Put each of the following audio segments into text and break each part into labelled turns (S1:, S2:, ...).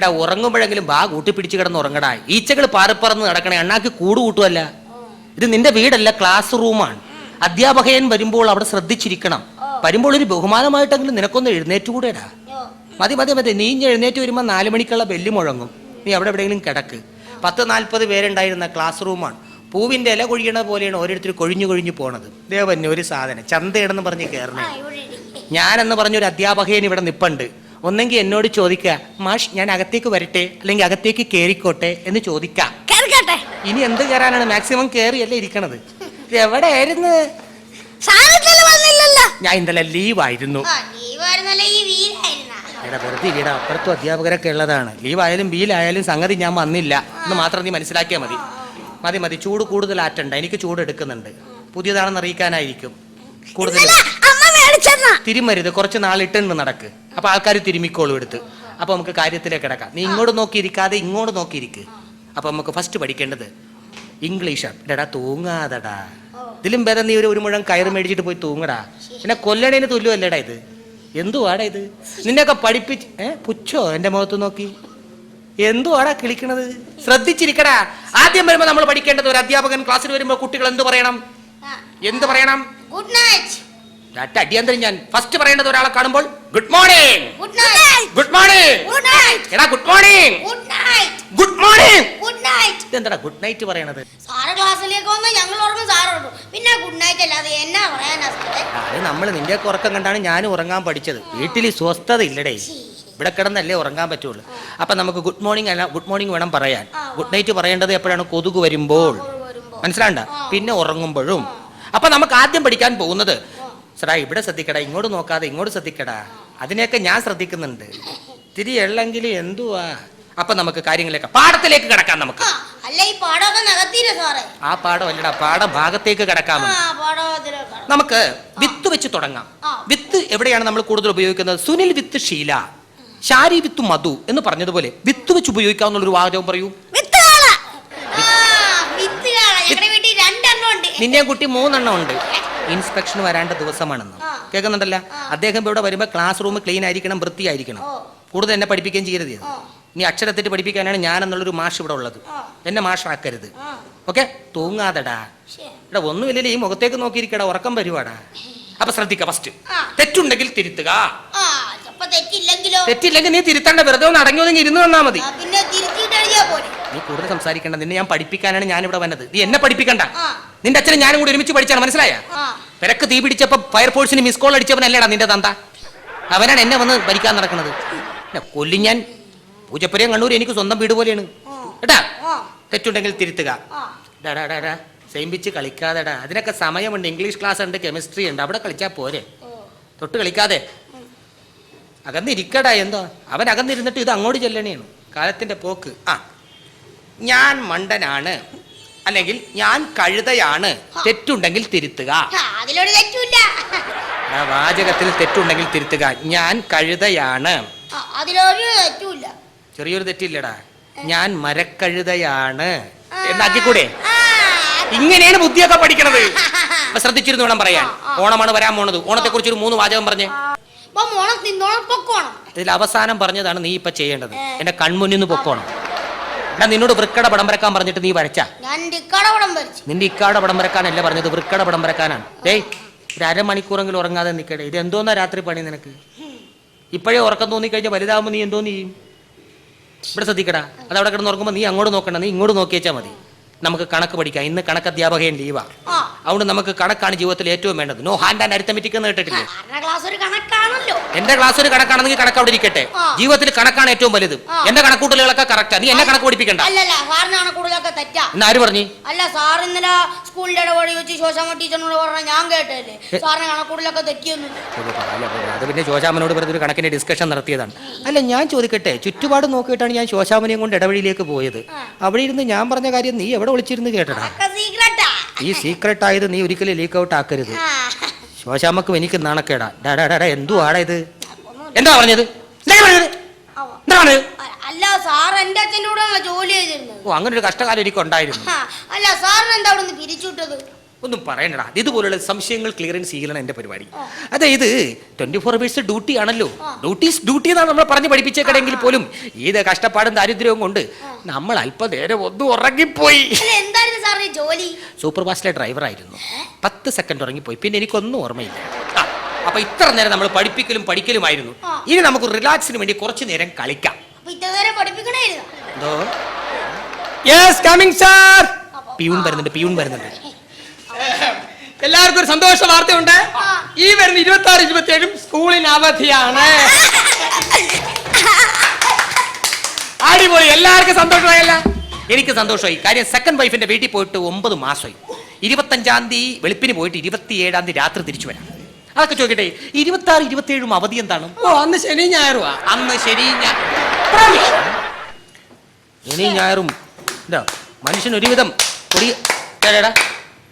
S1: എടാ ഉറങ്ങുമ്പോഴെങ്കിലും ബാ കൂട്ടി പിടിച്ചു കിടന്ന് ഉറങ്ങടാ. ഈച്ചകൾ പാറപ്പറന്ന് നടക്കണേ അണ്ണാക്ക് കൂട് കൂട്ടുമല്ല ഇത് നിന്റെ വീടല്ല ക്ലാസ് റൂമാണ് അധ്യാപകൻ വരുമ്പോൾ അവിടെ ശ്രദ്ധിച്ചിരിക്കണം. വരുമ്പോൾ ഒരു ബഹുമാനമായിട്ടെങ്കിലും നിനക്കൊന്ന് എഴുന്നേറ്റ് എഴുന്നേറ്റുകൂടെടാ മതി മതി മതി. നീ എഴുന്നേറ്റ് വരുമ്പോൾ നാല് മണിക്കുള്ള ബെല്ല് മുഴങ്ങും. നീ അവിടെ എവിടെയെങ്കിലും കിടക്ക്. പത്ത് നാൽപ്പത് പേരുണ്ടായിരുന്ന ക്ലാസ് റൂമാണ് പൂവിന്റെ ഇല കൊഴിയണ പോലെയാണ് ഓരോരുത്തർ കൊഴിഞ്ഞു കൊഴിഞ്ഞു പോണത്. ദേവന്നെ ഒരു സാധനം. ചന്തയാണെന്ന് പറഞ്ഞ് കയറണേ ഞാനെന്ന് പറഞ്ഞൊരു അധ്യാപകൻ ഇവിടെ നിപ്പുണ്ട്. ഒന്നെങ്കിൽ എന്നോട് ചോദിക്കുക മാഷ് ഞാൻ അകത്തേക്ക് വരട്ടെ അല്ലെങ്കിൽ അകത്തേക്ക് കേറിക്കോട്ടെ എന്ന് ചോദിക്കാം.
S2: കേറിക്കോട്ടെ.
S1: ഇനി എന്ത് കയറാനാണ് മാക്സിമം കേറി അല്ലേ ഇരിക്കണത് എവിടെ എവിടെയായിരുന്നു ഞാൻ ഇന്നലെ ലീവായിരുന്നു.
S2: ആ ലീവായിരുന്നല്ലേ ഈ വീലായിരുന്ന
S1: എടാ വെറുതെ ഇവിടെ അപ്പുറത്തും അധ്യാപകരൊക്കെ ഉള്ളതാണ്. ലീവായാലും ബീലായാലും സംഗതി ഞാൻ വന്നില്ല. എന്ന് മാത്രം നീ മനസ്സിലാക്കിയാൽ മതി. മതി മതി. ചൂട് കൂടുതൽ ആറ്റണ്ട. എനിക്ക് ചൂട് എടുക്കുന്നുണ്ട്. പുതിയതാണെന്ന് അറിയിക്കാനായിരിക്കും. കൂടുതൽ തിരുമരുത് കുറച്ച് നാളിട്ടുണ്ട് നടക്ക്. അപ്പൊ ആൾക്കാർ തിരുമിക്കോളും എടുത്ത്. അപ്പൊ നമുക്ക് കാര്യത്തിലേക്ക് കിടക്കാം. നീ ഇങ്ങോട്ട് നോക്കിയിരിക്കാതെ ഇങ്ങോട്ട് നോക്കിയിരിക്ക്. അപ്പൊ നമുക്ക് ഫസ്റ്റ് പഠിക്കേണ്ടത് ഇംഗ്ലീഷാണ് എടാ തൂങ്ങാതടാ. ഇതിലും ഭേദം നീ ഒരു ഒരു മുഴം കയറ് മേടിച്ചിട്ട് പോയി തൂങ്ങടാ. പിന്നെ കൊല്ലണേന് തുല്യമല്ലേടാ ഇത്? എന്തുവാടാ ഇത്? നിന്നെയൊക്കെ പഠിപ്പിച്ച് ഏ പുച്ഛോ എന്റെ മുഖത്ത് നോക്കി? എന്തുവാടാ കിളിക്കണത്? ശ്രദ്ധിച്ചിരിക്കടാ. ആദ്യം വരുമ്പോ നമ്മൾ പഠിക്കേണ്ടത് ഒരു അധ്യാപകൻ ക്ലാസ്സിൽ വരുമ്പോ കുട്ടികൾ എന്ത് പറയണം? എന്ത് പറയണം?
S2: ഗുഡ് നൈറ്റ്
S1: ഒറ്റ അടിയന്തരം ഞാൻ ഫസ്റ്റ് പറയേണ്ടത് ഒരാളെ കാണുമ്പോൾ ഗുഡ് മോർണിംഗ്
S2: ഗുഡ്
S1: മോർണിംഗ് എടാ good morning
S2: good
S1: morning
S2: good night
S1: ഇതെന്താ ഗുഡ് നൈറ്റ് പറയണത്?
S2: സാറ് ക്ലാസ്സിലേക്ക് വന്ന് ഞങ്ങൾ പറഞ്ഞു പിന്നെ ഗുഡ് നൈറ്റ് അല്ലാതെ എന്നാ പറയാനാ
S1: അത് നമ്മൾ നിന്റെ ഉറക്കം കണ്ടാണ് ഞാൻ ഉറങ്ങാൻ പഠിച്ചത്. വീട്ടിൽ സ്വസ്ഥത ഇല്ലടേ. ഇവിടെ കിടന്നല്ലേ ഉറങ്ങാൻ പറ്റുള്ളൂ. അപ്പൊ നമുക്ക് ഗുഡ് മോർണിംഗ് അല്ല ഗുഡ് മോർണിംഗ് വേണം പറയാൻ. ഗുഡ് നൈറ്റ് പറയേണ്ടത് എപ്പോഴാണ്? കൊതുക് വരുമ്പോൾ. മനസ്സിലാണ്ട? പിന്നെ ഉറങ്ങുമ്പോഴും. അപ്പൊ നമുക്ക് ആദ്യം പഠിക്കാൻ പോകുന്നത് സടാ ഇവിടെ ശ്രദ്ധിക്കടാ ഇങ്ങോട്ട് നോക്കാതെ ഇങ്ങോട്ട് ശ്രദ്ധിക്കടാ. അതിനെയൊക്കെ ഞാൻ ശ്രദ്ധിക്കുന്നുണ്ട്. തിരി എള്ളെങ്കിൽ എന്തുവാ? അപ്പൊ നമുക്ക് കാര്യങ്ങളിലേക്ക് പാഠത്തിലേക്ക് കിടക്കാം നമുക്ക്.
S2: ആ
S1: പാഠം അല്ലടാ പാഠഭാഗത്തേക്ക് കിടക്കാം.
S2: ആ പാടത്തിലൊക്കെ
S1: നമുക്ക് വിത്ത് വെച്ച് തുടങ്ങാം. വിത്ത് എവിടെയാണ് നമ്മൾ കൂടുതൽ ഉപയോഗിക്കുന്നത്? സുനിൽ വിത്ത് ശീല ശാരി വിത്ത് മധു എന്ന് പറഞ്ഞതുപോലെ വിത്ത് വെച്ച് ഉപയോഗിക്കാവുന്ന ഒരു വാചകം പറയൂ. നിന്നെ കുട്ടി മൂന്നെണ്ണം ഉണ്ട്. ഇൻസ്പെക്ഷൻ വരേണ്ട ദിവസമാണെന്ന്. കേൾക്കുന്നുണ്ടല്ല? അദ്ദേഹം ഇവിടെ വരുമ്പോൾ ക്ലാസ് റൂം ക്ലീൻ ആയിരിക്കണം വൃത്തിയായിരിക്കണം. കൂടുതൽ എന്നെ പഠിപ്പിക്കുകയും ചെയ്യരുത്. ഇനി അക്ഷരത്തിട്ട് പഠിപ്പിക്കാനാണ് ഞാൻ എന്നുള്ളൊരു മാഷ് ഇവിടെ ഉള്ളത്. എന്നെ മാഷാക്കരുത്. ഓക്കെ? തൂങ്ങാതെടാ.
S2: ഇവിടെ
S1: എടാ ഒന്നുമില്ലല്ലേ ഈ മുഖത്തേക്ക് നോക്കിയിരിക്കടാ ഉറക്കം വരുവാടാ. അപ്പൊ ശ്രദ്ധിക്ക ഫസ്റ്റ് തെറ്റുണ്ടെങ്കിൽ തിരുത്തുക. തെറ്റില്ലെങ്കിൽ നീ തിരുത്തണ്ട വെറുതെ ഒന്ന് അടങ്ങി ഒതുങ്ങി ഇരുന്ന് വന്നാ മതി. നീ കൂടുതൽ സംസാരിക്കണ്ട നിന്നെ ഞാൻ പഠിപ്പിക്കാനാണ് ഞാൻ ഇവിടെ വന്നത്. നീ എന്നെ പഠിപ്പിക്കണ്ട. നിന്റെ അച്ഛനും ഞാനും കൂടി ഒരുമിച്ച് പഠിച്ചാണ് മനസ്സിലായ? പെരക്ക് തീ പിടിച്ചപ്പോ ഫയർഫോഴ്സിന് മിസ് കോൾ അടിച്ചവനല്ലേടാ നിന്റെ തന്ത. അവനാണ് എന്നെ വന്ന് ഭരിക്കാൻ നടക്കുന്നത് കൊല്ലി ഞാൻ. പൂജപ്പുരയും കണ്ണൂർ എനിക്ക് സ്വന്തം വീട് പോലെയാണ്. കേട്ടാ? തെറ്റുണ്ടെങ്കിൽ തിരുത്തുക. സെയിംപിച്ച് കളിക്കാതെടാ. അതിനൊക്കെ സമയമുണ്ട്. ഇംഗ്ലീഷ് ക്ലാസ് ഉണ്ട് കെമിസ്ട്രി ഉണ്ട്. അവിടെ കളിച്ചാൽ പോരെ. തൊട്ട് കളിക്കാതെ. അകന്നിരിക്കടാ എന്തോ. അവൻ അകന്നിരുന്നിട്ട് ഇത് അങ്ങോട്ട് ചെല്ലണേണ് കാലത്തിന്റെ പോക്ക്. ആ. ഞാൻ മണ്ടനാണ്. അല്ലെങ്കിൽ ഞാൻ കഴുതയാണ്. തെറ്റുണ്ടെങ്കിൽ തിരുത്തുക.
S2: അതിലൊരു
S1: തെറ്റില്ല വാചകത്തിൽ തെറ്റുണ്ടെങ്കിൽ തിരുത്തുക. ഞാൻ കഴുതയാണ്.
S2: അതിലൊരു തെറ്റില്ല
S1: ചെറിയൊരു തെറ്റില്ലടാ. ഞാൻ മരക്കഴുതയാണ്. എന്നാക്കിക്കൂടെ
S2: കൂടെ
S1: ഇങ്ങനെയാണ് ബുദ്ധിയൊക്കെ പഠിക്കണത്. അപ്പൊ ശ്രദ്ധിച്ചിരുന്നു വേണം പറയാൻ. ഓണമാണ് വരാൻ പോണത്. ഓണത്തെ കുറിച്ച് ഒരു മൂന്ന് വാചകം പറഞ്ഞേ. ഇതിൽ അവസാനം പറഞ്ഞതാണ് നീ ഇപ്പൊ ചെയ്യേണ്ടത്. എന്റെ കൺമുന്നിൽ നിന്ന് പൊക്കോണം. എടാ നിന്നോട് വൃക്കട പടം വരക്കാൻ പറഞ്ഞിട്ട് നീ വരച്ച?
S2: ഞാൻ പടം വരച്ചു.
S1: നിന്റെ ഇക്കാട പടം വരക്കാനല്ല പറഞ്ഞത് വൃക്കട പടം വരക്കാനാണ്. ഡേയ് ഒരു അരമണിക്കൂറെങ്കിലും ഉറങ്ങാതെ നിൽക്കട്ടെ ഇത് എന്തോന്നാ രാത്രി പണി നിനക്ക്? ഇപ്പോഴേ ഉറക്കം തോന്നിക്കഴിഞ്ഞാൽ വലുതാവുമ്പോൾ നീ എന്തോ നീ ചെയ്യും? ഇവിടെ ശ്രദ്ധിക്കടാ. അത് അവിടെ കിടന്ന് ഉറങ്ങുമ്പോൾ നീ അങ്ങോട്ട് നോക്കണ്ട. നീ ഇങ്ങോട്ട് നോക്കിയേച്ചാൽ മതി. നമുക്ക് കണക്ക് പഠിക്കാം. ഇന്ന് കണക്ക് അധ്യാപകൻ ലീവാ അതുകൊണ്ട് നമുക്ക് കണക്കാണ് ജീവിതത്തിൽ ഏറ്റവും വേണ്ടത്. നോ ഹാൻഡ് ആൻഡ് അരിത്തമെറ്റിക് എന്ന് കേട്ടിട്ടില്ലേ?
S2: ക്ലാസ് ഒരു കണക്കാണല്ലോ.
S1: എന്റെ ക്ലാസ് ഒരു കണക്കാണെങ്കിൽ കണക്ക് അവിടെ ഇരിക്കട്ടെ. ജീവിതത്തിൽ കണക്കാണ് ഏറ്റവും വലുത്. എന്റെ കണക്കൂട്ടലുകളൊക്കെ കറക്റ്റാ നീ എന്നെ കണക്ക് പഠിപ്പിക്കണ്ട.
S2: അല്ലല്ല സാറിന് കണക്കൂടലൊക്കെ തെറ്റാ.
S1: എന്ന് ആര് പറഞ്ഞു?
S2: അല്ല സാർ ഇന്നലെ സ്കൂളിന്റെ ഇടപെടി വെച്ച് ശോശാമ ടീച്ചറിനോട് പറഞ്ഞ ഞാൻ കേട്ടല്ലേ സാറിന് കണക്കൂടലൊക്കെ തെറ്റിയൊന്നും.
S1: അത് പിന്നെ ശോശാമനോട് പറഞ്ഞ ഒരു കണക്കിന്റെ ഡിസ്കഷൻ നടത്തിയതാണ്. അല്ല ഞാൻ ചോദിക്കട്ടെ ചുറ്റുപാട് നോക്കിയിട്ടാണ് ഞാൻ ശോശാമനെയും കൊണ്ട് ഇടവഴിയിലേക്ക് പോയത്. അവിടെ ഇരുന്ന് ഞാൻ പറഞ്ഞ കാര്യം നീ എവിടെ വിളിച്ചിരുന്ന് കേട്ടടാ? ഈ സീക്രട്ട് ആയത് നീ ഒരിക്കലും ലീക്ക് ഔട്ട് ആക്കരുത്.
S2: ശോശാമക്കും
S1: ശോശാമ്മക്കും എനിക്ക് നാണക്കേടാ. ഡാ ഡാ ഡാ ആടാ ഇത് എന്താ പറഞ്ഞത്? എന്താ പറഞ്ഞത്? എന്താ
S2: അല്ല സാർ എന്റെ അച്ഛന്റെ കൂടെ ജോലി
S1: ഓ അങ്ങനെ ഒരു കഷ്ടകാലം എനിക്ക് ഉണ്ടായിരുന്നു.
S2: അല്ല സാറിന് എന്താ അവിടെ നിന്ന് പിരിച്ചുവിട്ടത്?
S1: ഒന്നും പറയണ്ടടാ. ഇതുപോലുള്ള സംശയങ്ങൾ ക്ലിയറൻസ് ചെയ്യലാണ് എന്റെ പരിപാടി. അതായത് ട്വന്റി ഫോർ അവേഴ്സ് ഡ്യൂട്ടി ആണല്ലോ ഡ്യൂട്ടീസ് ഡ്യൂട്ടി എന്നാണ് നമ്മൾ പറഞ്ഞ് പഠിപ്പിച്ചേക്കണെങ്കിൽ പോലും ഏത് കഷ്ടപ്പാടും ദാരിദ്ര്യവും കൊണ്ട് നമ്മൾ അല്പനേരം ഒന്നും ഉറങ്ങിപ്പോയി.
S2: സാറിന് ജോലി?
S1: സൂപ്പർ ഫാസ്റ്റിലെ ഡ്രൈവറായിരുന്നു പത്ത് സെക്കൻഡ് ഉറങ്ങിപ്പോയി. പിന്നെ എനിക്കൊന്നും ഓർമ്മയില്ല. ആ, അപ്പൊ ഇത്ര നേരം നമ്മൾ പഠിപ്പിക്കലും പഠിക്കലുമായിരുന്നു.
S2: ആ.
S1: ഇനി നമുക്ക് റിലാക്സിന് വേണ്ടി കുറച്ചു നേരം കളിക്കാം.
S2: അപ്പൊ ഇത്ര നേരം പഠിപ്പിക്കണായിരുന്നു
S1: എന്തോ? യെസ് കമ്മിങ് സാർ പിയൂൺ വരുന്നുണ്ട് പിയൂൺ വരുന്നുണ്ട്.
S3: എല്ലാവർക്കും ഒരു സന്തോഷ വാർത്തയുണ്ട്. ഈ വരുന്ന ഇരുപത്തി ആറ് ഇരുപത്തി ഏഴും സ്കൂളിന് അവധിയാണ്. അടിപൊളി. എല്ലാവർക്കും സന്തോഷമായല്ല.
S1: എനിക്ക് സന്തോഷമായി. കാര്യം സെക്കൻഡ് വൈഫിന്റെ വീട്ടിൽ പോയിട്ട് ഒമ്പത് മാസമായി. ഇരുപത്തഞ്ചാം തീയതി വെളുപ്പിന് പോയിട്ട് ഇരുപത്തിയേഴാം തീയതി രാത്രി തിരിച്ചു വരാം. അതൊക്കെ ചോദിക്കട്ടെ ഇരുപത്തി ആറ് ഇരുപത്തിയേഴും അവധി എന്താണ്?
S3: ഓ അന്ന് ശനി ഞായറുവാ.
S1: അന്ന് ശനി ശനി ഞായറും. എന്താ മനുഷ്യൻ ഒരുവിധം കൊടി കേടാ.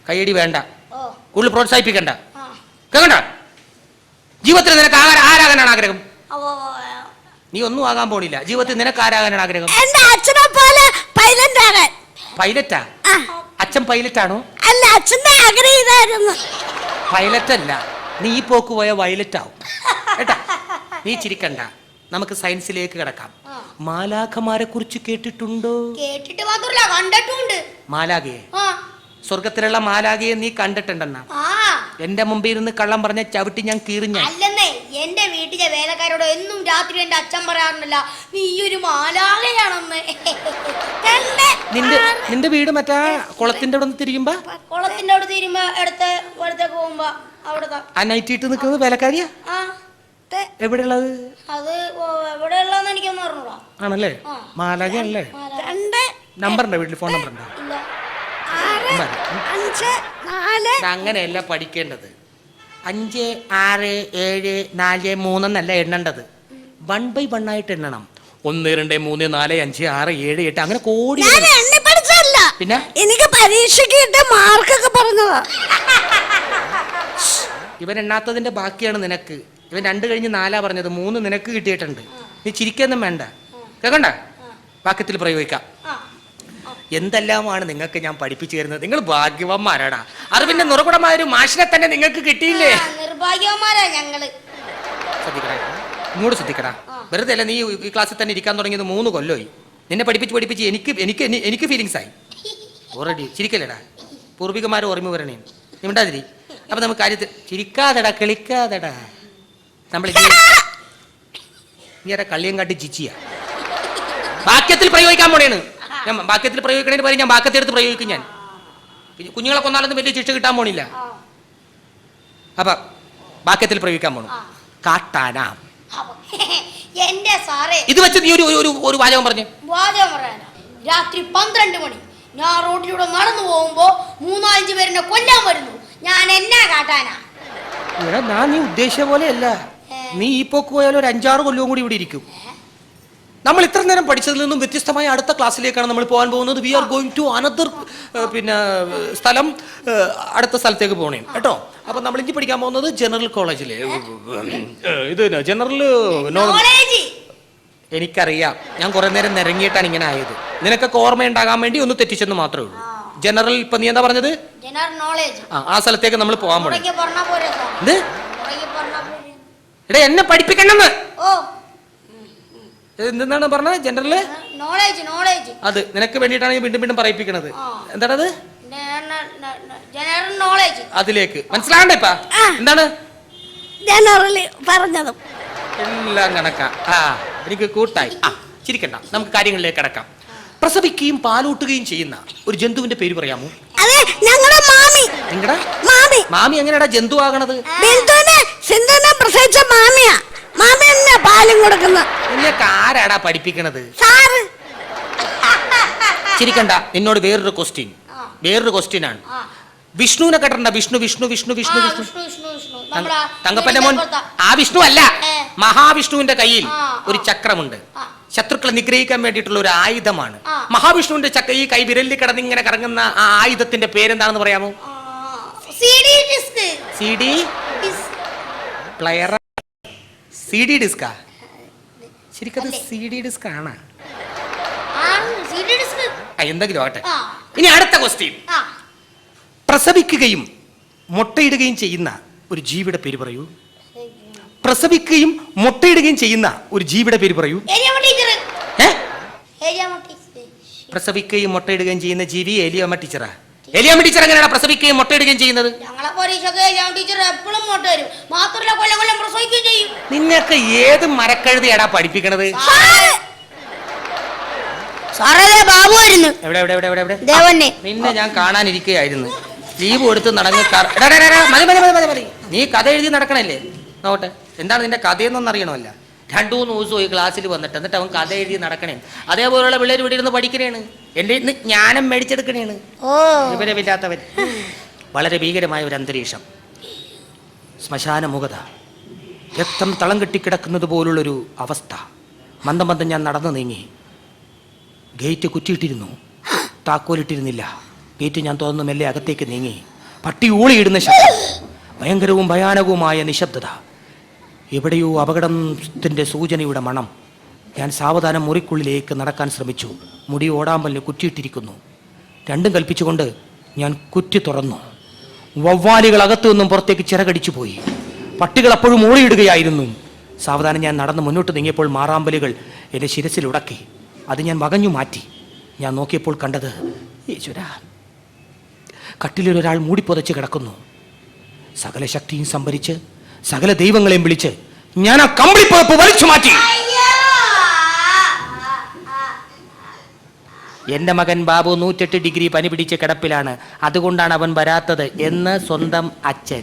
S1: കൈയടി വേണ്ട.
S2: ഓ.
S1: കൂടുതൽ പ്രോത്സാഹിപ്പിക്കണ്ട.
S2: ആ.
S1: കേൾക്കണ്ട ജീവിതത്തിൽ നിനക്ക് ആരാ- ആരാകാനാണ് ആഗ്രഹം? നീ ഒന്നും ആകാൻ പോണില്ല. ജീവിതത്തിൽ നിനക്ക് ആരാകാനാണ് ആഗ്രഹം?
S4: പൈലറ്റ് ആകാൻ
S1: പൈലറ്റാ?
S4: ആ,
S1: അച്ഛൻ പൈലറ്റാണോ?
S4: അല്ല അച്ഛന്റെ ആഗ്രഹം ഇതായിരുന്നു
S1: പൈലറ്റ് അല്ല നീ ഈ പോക്ക് പോയ വയലറ്റ് ആവും കേട്ടാ? നീ ചിരിക്കണ്ട. നമുക്ക് സയൻസിലേക്ക് കിടക്കാം. മാലാഖമാരെ കുറിച്ച് കേട്ടിട്ടുണ്ടോ?
S2: കേട്ടിട്ട് മാത്രല്ല കണ്ടിട്ടുണ്ട്.
S1: മാലാഖയെ?
S2: ആ.
S1: സ്വർഗത്തിലുള്ള മാലാഖയെ നീ കണ്ടിട്ടുണ്ടെന്നാ?
S2: ആ.
S1: എന്റെ മുമ്പിൽ ഇരുന്ന് കള്ളം പറഞ്ഞ ചവിട്ടി ഞാൻ കീറിഞ്ഞ
S2: അല്ലെന്നേ എന്റെ വീട്ടിലെ വേലക്കാരോട് എന്നും രാത്രി എന്റെ അച്ഛൻ പറയാറുണ്ടല്ല നീ ഒരു മാലാകയാണെന്ന്
S1: നിന്റെ നിന്റെ വീട് മറ്റാ കുളത്തിന്റെ അവിടെ നിന്ന് തിരിയുമ്പോ?
S2: കുളത്തിന്റെ അവിടെ തിരിയുമ്പോ അടുത്ത അടുത്തേക്ക് പോകുമ്പോ അവിടെ
S1: ആ നൈറ്റിട്ട് നിൽക്കുന്നത് വേലക്കാരിയാ? എവിടെയുള്ളത്?
S2: അത് എവിടെയുള്ളതെന്ന് എനിക്കൊന്നും അറിഞ്ഞൂടാ.
S1: ആണല്ലേ?
S2: ആ.
S1: മാലാഖയല്ലേ?
S2: നമ്പർ
S4: രണ്ട്
S2: നമ്പറുണ്ടോ
S1: വീട്ടിൽ ഫോൺ നമ്പർ ഉണ്ടോ അങ്ങനെയല്ല പഠിക്കേണ്ടത്. അഞ്ച് ആറ് ഏഴ് നാല് മൂന്നെന്നല്ല എണ്ണേണ്ടത്. വൺ ബൈ വൺ ആയിട്ട് എണ്ണണം. ഒന്ന് രണ്ട് മൂന്ന് നാല് അഞ്ച് ആറ് ഏഴ് എട്ട് അങ്ങനെ കോടി പിന്നെ?
S4: എനിക്ക് പരീക്ഷയ്ക്ക് കിട്ടിയ മാർക്കൊക്കെ പറഞ്ഞതാ.
S1: ഇവൻ എണ്ണാത്തതിന്റെ ബാക്കിയാണ് നിനക്ക്. ഇവൻ രണ്ട് കഴിഞ്ഞ് നാലാ പറഞ്ഞത്. മൂന്ന് നിനക്ക് കിട്ടിയിട്ടുണ്ട്. നീ ചിരിക്കൊന്നും വേണ്ട. കേക്കണ്ട? വാക്യത്തിൽ പ്രയോഗിക്കാം. എന്തെല്ലാമാണ് നിങ്ങൾക്ക് ഞാൻ പഠിപ്പിച്ചു തരുന്നത്? നിങ്ങൾ ഭാഗ്യവന്മാരാടാ. അറിവിന്റെ നുറകുടമായ ഒരു മാഷിനെ തന്നെ നിങ്ങൾക്ക് കിട്ടിയില്ലേ?
S2: നിർഭാഗ്യവന്മാരാ ഞങ്ങൾ.
S1: ശ്രദ്ധിക്കടാ ഇങ്ങോട്ട് ശ്രദ്ധിക്കടാ. വെറുതെ അല്ല നീ ഈ ക്ലാസ്സിൽ തന്നെ ഇരിക്കാൻ തുടങ്ങിയത് മൂന്ന് കൊല്ലമായി നിന്നെ പഠിപ്പിച്ച് പഠിപ്പിച്ച് എനിക്ക് എനിക്ക് എനിക്ക് ഫീലിങ്സ് ആയി. ഓൾറെഡി ചിരിക്കല്ലേടാ? പൂർവികമാരെ ഓർമ്മ വരണേ. നീ മിണ്ടാതിരി. അപ്പൊ നമുക്ക് കാര്യത്തിൽ ചിരിക്കാതെടാ കളിക്കാതെടാ. നമ്മൾ നീ ആരാ കള്ളിയും കാട്ടി ചിച്ചിയ വാക്യത്തിൽ പ്രയോഗിക്കാൻ പോണേണ്. ഞാൻ വാക്യത്തിൽ പ്രയോഗിക്കണേന് പകരം ഞാൻ വാക്യത്തെ എടുത്ത് പ്രയോഗിക്കും ഞാൻ. പിന്നെ കുഞ്ഞുങ്ങളെ കൊന്നാലൊന്നും വലിയ ശിക്ഷ കിട്ടാൻ പോണില്ല. അപ്പം വാക്യത്തിൽ പ്രയോഗിക്കാൻ പോണു. കാട്ടാന.
S2: എന്റെ സാറേ
S1: ഇത് വെച്ച് നീ ഒരു ഒരു- ഒരു വാചകം പറഞ്ഞു.
S2: വാചകം പറയാനാ. രാത്രി പന്ത്രണ്ട് മണി ഞാൻ റോഡിലൂടെ നടന്നു പോകുമ്പോ മൂന്നാലഞ്ച് പേരെന്നെ കൊല്ലാൻ വരുന്നു. ഞാൻ എന്നാ കാട്ടാനാ.
S1: ഞാൻ നീ ഉദ്ദേശിച്ച പോലെയല്ല. നീ ഈ പോക്ക് പോയാൽ ഒരു അഞ്ചാറ് കൊല്ലവും കൂടി ഇവിടെ ഇരിക്കും. നമ്മൾ ഇത്ര നേരം പഠിച്ചതിൽ നിന്നും വ്യത്യസ്തമായ അടുത്ത ക്ലാസ്സിലേക്കാണ് നമ്മൾ പോകാൻ പോകുന്നത്. We are going to another പിന്നെ സ്ഥലം അടുത്ത സ്ഥലത്തേക്ക് പോകണേ കേട്ടോ? അപ്പൊ നമ്മൾ ഇനി പഠിക്കാൻ പോകുന്നത് ജനറൽ കോളേജിലെ ഇത് ജനറൽ എനിക്കറിയാം. ഞാൻ കുറെ നേരം നിരങ്ങിയിട്ടാണ് ഇങ്ങനെ ആയത്. നിനക്കൊക്കെ ഓർമ്മയുണ്ടാകാൻ വേണ്ടി ഒന്ന് തെറ്റിച്ചെന്ന് മാത്രമേ ഉള്ളൂ. ജനറൽ ഇപ്പൊ നീ എന്താ പറഞ്ഞത്? ആ ആ സ്ഥലത്തേക്ക് നമ്മൾ പോകാൻ
S2: പോകണം
S1: എന്ത്? എടാ എന്നെ പഠിപ്പിക്കണമെന്ന്
S2: ഓ.
S1: എന്താണ് പറഞ്ഞത്? ജനറൽ
S2: നോളേജ് നോളേജ്
S1: അത്. നിനക്ക് വേണ്ടിയിട്ടാണ് ഞാൻ വീണ്ടും വീണ്ടും പറയിപ്പിക്കണത്. എന്താണത്?
S2: ജനറൽ നോളേജ്
S1: അതിലേക്ക്. മനസ്സിലാകണ്ടേ ഇപ്പ? എന്താണ്?
S4: ജനറലി പറഞ്ഞതും.
S1: എല്ലാം കണക്കാ. ആ എനിക്ക് കൂട്ടായി. ആ ചിരിക്കണ്ട. നമുക്ക് കാര്യങ്ങളിലേക്ക് കിടക്കാം. പ്രസവിക്കുകയും പാലൂട്ടുകയും ചെയ്യുന്ന ഒരു ജന്തുവിന്റെ പേര് പറയാമോ?
S4: അതെ ഞങ്ങളുടെ മാമി.
S1: നിങ്ങടെ?
S4: മാമി.
S1: മാമി എങ്ങനെയാടാ ജന്തു ആകണത്
S4: ബിന്ദുവിനെ സിന്ധുവിനെ പ്രസവിച്ച മാമിയാ. മാമി പാലും കൊടുക്കുന്ന.
S1: നിന്നൊക്കെ ആരാടാ പഠിപ്പിക്കണത്?
S4: സാറ്.
S1: ചിരിക്കണ്ട നിന്നോട് വേറൊരു ക്വസ്റ്റ്യൻ വേറൊരു ക്വസ്റ്റ്യൻ ആണ്. വിഷ്ണുവിനെ കെട്ടണ്ട വിഷ്ണു വിഷ്ണു വിഷ്ണു വിഷ്ണു വിഷ്ണു.
S2: വിഷ്ണു വിഷ്ണു വിഷ്ണു.
S1: തങ്ക- തങ്കപ്പന്റെ മോൻ ആ വിഷ്ണു അല്ല. മഹാവിഷ്ണുവിന്റെ കയ്യിൽ ഒരു ചക്രമുണ്ട്. ശത്രുക്കളെ നിഗ്രഹിക്കാൻ വേണ്ടിയിട്ടുള്ള ഒരു ആയുധമാണ്. മഹാവിഷ്ണുവിന്റെ ചക്ര ഈ കൈ വിരലിൽ കിടന്ന് ഇങ്ങനെ കറങ്ങുന്ന ആ ആയുധത്തിന്റെ പേരെന്താണെന്ന് പറയാമോ? C D player C D ഡിസ്കാ ശരിക്കത് സി ഡി ഡിസ്ക്. ആണ് എന്തെങ്കിലും ആട്ടെ ഇനി അടുത്ത ക്വസ്റ്റ്യൻ. പ്രസവിക്കുകയും മുട്ടയിടുകയും ചെയ്യുന്ന ഒരു ജീവിയുടെ പേര് പറയൂ. പ്രസവിക്കുകയും മുട്ടയിടുകയും ചെയ്യുന്ന ഒരു ജീവിയുടെ പേര് പറയൂ. പ്രസവിക്കുകയും മുട്ടയിടുകയും ചെയ്യുന്ന ജീവി എലിയോമ ടീച്ചറാ? എലിയമ്മ ടീച്ചർ എങ്ങനെയാണ് പ്രസവിക്കുകയും മുട്ടയിടുകയും ചെയ്യുന്നത്?
S2: ഞങ്ങളെ പരീക്ഷക്ക് ടീച്ചർ എപ്പോഴും മുട്ട വരും മാത്രമല്ല കൊല്ലം കൊല്ലം പ്രസവിക്കുകയും ചെയ്യും.
S1: നിന്നൊക്കെ ഏത് മരക്കഴുതിയാടാ പഠിപ്പിക്കണത്?
S2: സാറേ! ബാബു വരുന്നു
S1: എവിടെ എവിടെ എവിടെ എവിടെ? എവിടെ
S2: ദേവന്നെ
S1: നിന്നെ ഞാൻ കാണാനിരിക്കുകയായിരുന്നു. ലീവ് കൊടുത്ത് നടങ്ങ മതി മതി മതി മതി മതി. നീ കഥ എഴുതി നടക്കണല്ലേ? നോട്ടെ എന്താണ് നിന്റെ കഥയെന്നൊന്നും അറിയണമല്ല രണ്ടു മൂന്ന് ദിവസം ഈ ക്ലാസ്സിൽ വന്നിട്ട് എന്നിട്ട് അവൻ കഥ എഴുതി നടക്കണേ. അതേപോലെയുള്ള പിള്ളേർ ഇവിടെ ഇരുന്ന് പഠിക്കണേണ്. എന്റെ ഇന്ന് ജ്ഞാനം മേടിച്ചെടുക്കണേണ്. വിവരമില്ലാത്തവൻ. വളരെ ഭീകരമായ ഒരു അന്തരീക്ഷം. ശ്മശാന മുഖത രക്തം തളം കെട്ടിക്കിടക്കുന്നത് പോലുള്ളൊരു അവസ്ഥ. മന്ദം മന്ദം ഞാൻ നടന്നു നീങ്ങി. ഗേറ്റ് കുറ്റിയിട്ടിരുന്നു. താക്കോലിട്ടിരുന്നില്ല. ഗേറ്റ് ഞാൻ തുറന്നു മെല്ലെ അകത്തേക്ക് നീങ്ങി. പട്ടി ഊളിയിടുന്ന ശബ്ദം. ഭയങ്കരവും ഭയാനകവുമായ നിശബ്ദത. എവിടെയോ അപകടത്തിന്റെ സൂചനയുടെ മണം. ഞാൻ സാവധാനം മുറിക്കുള്ളിലേക്ക് നടക്കാൻ ശ്രമിച്ചു. മുടി ഓടാമ്പലിന് കുറ്റിയിട്ടിരിക്കുന്നു. രണ്ടും കൽപ്പിച്ചുകൊണ്ട് ഞാൻ കുറ്റി തുറന്നു. വവ്വാലികൾ അകത്തു നിന്നും പുറത്തേക്ക് ചിറകടിച്ചു പോയി. പട്ടികൾ അപ്പോഴും ഓടിയിടുകയായിരുന്നു സാവധാനം ഞാൻ നടന്ന് മുന്നോട്ട് നീങ്ങിയപ്പോൾ മാറാമ്പലുകൾ എന്റെ ശിരസിൽ ഉടക്കി. അത് ഞാൻ വകഞ്ഞു മാറ്റി. ഞാൻ നോക്കിയപ്പോൾ കണ്ടത് ഈശ്വര. കട്ടിലൊരാൾ മൂടിപ്പൊതച്ച് കിടക്കുന്നു. സകല ശക്തിയും സംഭരിച്ച് സകല ദൈവങ്ങളെയും വിളിച്ച് ഞാൻ ആ കമ്പിളിപ്പുറപ്പ് വലിച്ചു മാറ്റി. എന്റെ മകൻ ബാബു നൂറ്റെട്ട് ഡിഗ്രി പനി പിടിച്ച് കിടപ്പിലാണ്. അതുകൊണ്ടാണ് അവൻ വരാത്തത് എന്ന് സ്വന്തം അച്ഛൻ.